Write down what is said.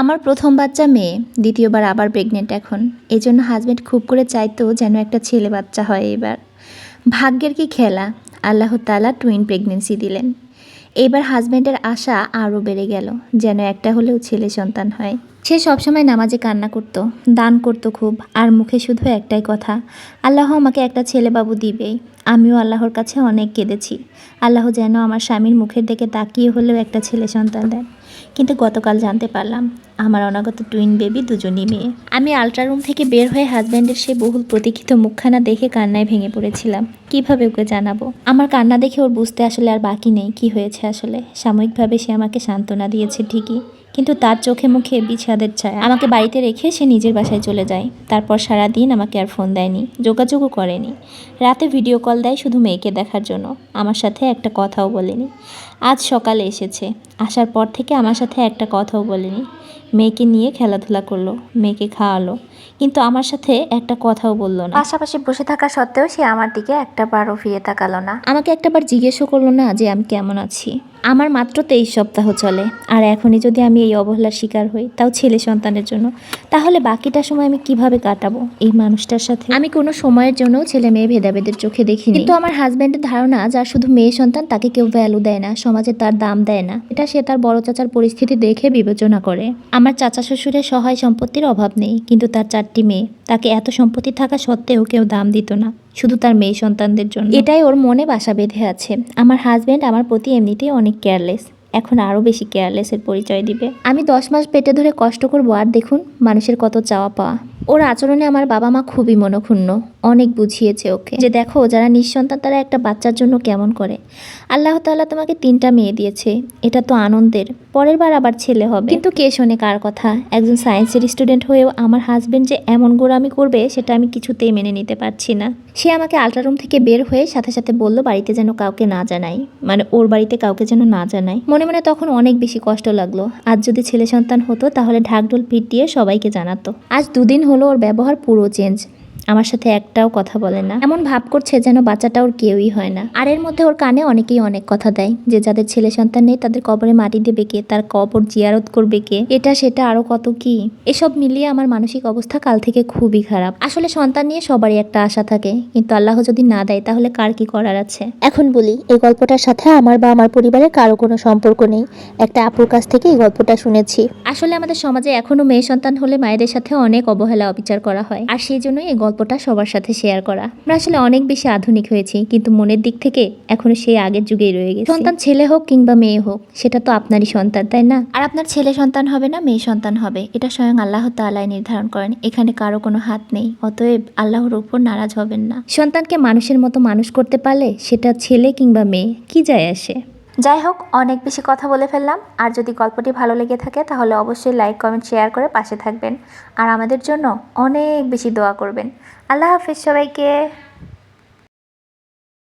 আমার প্রথম বাচ্চা মেয়ে, দ্বিতীয়বার আবার প্রেগনেন্ট এখন। এই জন্য হাজব্যান্ড খুব করে চাইতো যেন একটা ছেলে বাচ্চা হয় এবার। ভাগ্যের কি খেলা, আল্লাহ তালা টুইন প্রেগনেন্সি দিলেন। এবার হাজব্যান্ডের আশা আরও বেড়ে গেল, যেন একটা হলেও ছেলে সন্তান হয়। সে সবসময় নামাজে কান্না করতো, দান করতো খুব, আর মুখে শুধু একটাই কথা, আল্লাহ আমাকে একটা ছেলে বাবু দিবেই, আমিও আল্লাহর কাছে অনেক কেঁদেছি। আল্লাহ যেন আমার স্বামীর মুখের দিকে তাকিয়ে হলেও একটা ছেলে সন্তান দেন। কিন্তু গতকাল জানতে পারলাম, আমার অনাগত টুইন বেবি দুজনই মেয়ে। আমি আল্ট্রা রুম থেকে বের হয়ে হাজব্যান্ডের সেই বহুল প্রতীক্ষিত মুখখানা দেখে কান্নায় ভেঙে পড়েছিলাম। কীভাবে ওকে জানাব? আমার কান্না দেখে ওর বুঝতে আসলে আর বাকি নেই, কি হয়েছে আসলে? সাময়িকভাবে সে আমাকে সান্ত্বনা দিয়েছে ঠিকই। কিন্তু তার চোখে মুখে বিছাদের ছায়া। আমাকে বাড়িতে রেখে সে নিজের বাসায় চলে যায়। তারপর সারা দিন আমাকে আর ফোন দেয়নি, যোগাযোগও করেনি। রাতে ভিডিও কল দেয় শুধু মেয়েকে দেখার জন্য। আমার সাথে একটা কথাও বলেনি। আজ সকালে এসেছে। আসার পর থেকে আমার সাথে একটা কথাও বলেনি। মেয়েকে নিয়ে খেলাধুলা করল মেয়েকে খাওয়ালো কিন্তু আমার সাথে একটা কথাও বলল না। পাশাপাশি বসে থাকা সত্ত্বেও সে আমার দিকে একটা বারও ফিরে তাকালো না। আমাকে একটাবার জিজ্ঞেসও করল না যে আমি কেমন আছি। আমার মাত্র তেইশ সপ্তাহ চলে আর এখনই যদি আমি এই অবহেলার শিকার হই তাও ছেলে সন্তানের জন্য তাহলে বাকিটা সময় আমি কীভাবে কাটাবো? এই মানুষটার সাথে আমি কোনো সময়ের জন্য ছেলে মেয়ে ভেদাভেদের চোখে দেখিনি। কিন্তু আমার হাজব্যান্ডের ধারণা যার শুধু মেয়ে সন্তান তাকে কেউ ভ্যালু দেয় না সমাজে তার দাম দেয় না। এটা সে তার বড় চাচার পরিস্থিতি দেখে বিবেচনা করে। আমার চাচা শ্বশুরের সহায় সম্পত্তির অভাব নেই, কিন্তু তার চারটি মেয়ে। তাকে এত সম্পত্তি থাকা সত্ত্বেও কেউ দাম দিত না, শুধু তার মেয়ে সন্তানদের জন্য। এটাই ওর মনে বাসা বেঁধে আছে। আমার হাজব্যান্ড আমার প্রতি এমনিতেই অনেক কেয়ারলেস এখন আরও বেশি কেয়ারলেসের পরিচয় দিবে। আমি দশ মাস পেটে ধরে কষ্ট করব, আর দেখুন, মানুষের কত চাওয়া পাওয়া। ওর আচরণে আমার বাবা মা খুবই মনক্ষুণ্ণ, অনেক বুঝিয়েছে ওকে। যে দেখো, যারা নিঃসন্তান, তারা একটা বাচ্চার জন্য কেমন করে? আল্লাহ তাল্লাহ তোমাকে তিনটা মেয়ে দিয়েছে, এটা তো আনন্দের। পরের বার আবার ছেলে হবে। কিন্তু কে শোনে কার কথা? একজন সায়েন্সের স্টুডেন্ট হয়েও আমার হাজব্যান্ড যে এমন গোড়ামি করবে, সেটা আমি কিছুতেই মেনে নিতে পারছি না। সে আমাকে আল্ট্রারুম থেকে বের হয়ে সাথে সাথে বলল, বাড়িতে যেন কাউকে না জানাই। মানে ওর বাড়িতে কাউকে যেন না জানাই। মনে মনে তখন অনেক বেশি কষ্ট লাগল। আজ যদি ছেলে সন্তান হতো, তাহলে ঢাকঢোল পিট দিয়ে সবাইকে জানাতো। আজ দুদিন হলো ওর ব্যবহার পুরো চেঞ্জ আমার সাথে একটাও কথা বলে না। এমন ভাব করছে যেন বাচ্চাটা ওর কেউই হয় না। আর এর মধ্যে ওর কানে অনেকেই অনেক কথা দেয়, যে যাদের ছেলে সন্তান নেই তাদের কবরে মাটি দেবে কে, তার কবর জিয়ারত করবে কে, এটা সেটা আরও কত কি? এসব মিলিয়ে আমার মানসিক অবস্থা কাল থেকে খুবই খারাপ। আসলে সন্তান নিয়ে সবারই একটা আশা থাকে, কিন্তু আল্লাহ যদি না দেয় তাহলে কার কি করার আছে? এখন বলি, এই গল্পটার সাথে আমার বা আমার পরিবারের কারও কোনো সম্পর্ক নেই। একটা আপুর কাছ থেকে এই গল্পটা শুনেছি। আসলে আমাদের সমাজে এখনও মেয়ে সন্তান হলে মায়েদের সাথে অনেক অবহেলা অবিচার করা হয়, আর সেই জন্যই এই গল্পটা সবার সাথে শেয়ার করা। আমরা আসলে অনেক বেশি আধুনিক হয়েছি কিন্তু মনের দিক থেকে এখনও সেই আগের যুগেই রয়ে গেছে। সন্তান ছেলে হোক কিংবা মেয়ে হোক সেটা তো আপনারই সন্তান তাই না? আর আপনার ছেলে সন্তান হবে না মেয়ে সন্তান হবে। এটা স্বয়ং আল্লাহ তাআলাই নির্ধারণ করেন। এখানে কারও কোনো হাত নেই অতএব আল্লাহর উপর নারাজ হবেন না। সন্তানকে মানুষের মতো মানুষ করতে পারলে সেটা ছেলে কিংবা মেয়ে কি যায় আসে? যাই হোক, অনেক বেশি কথা বলে ফেললাম। আর যদি গল্পটি ভালো লেগে থাকে, তাহলে অবশ্যই লাইক কমেন্ট শেয়ার করে পাশে থাকবেন। আর আমাদের জন্য অনেক বেশি দোয়া করবেন। আল্লাহ হাফিজ সবাইকে।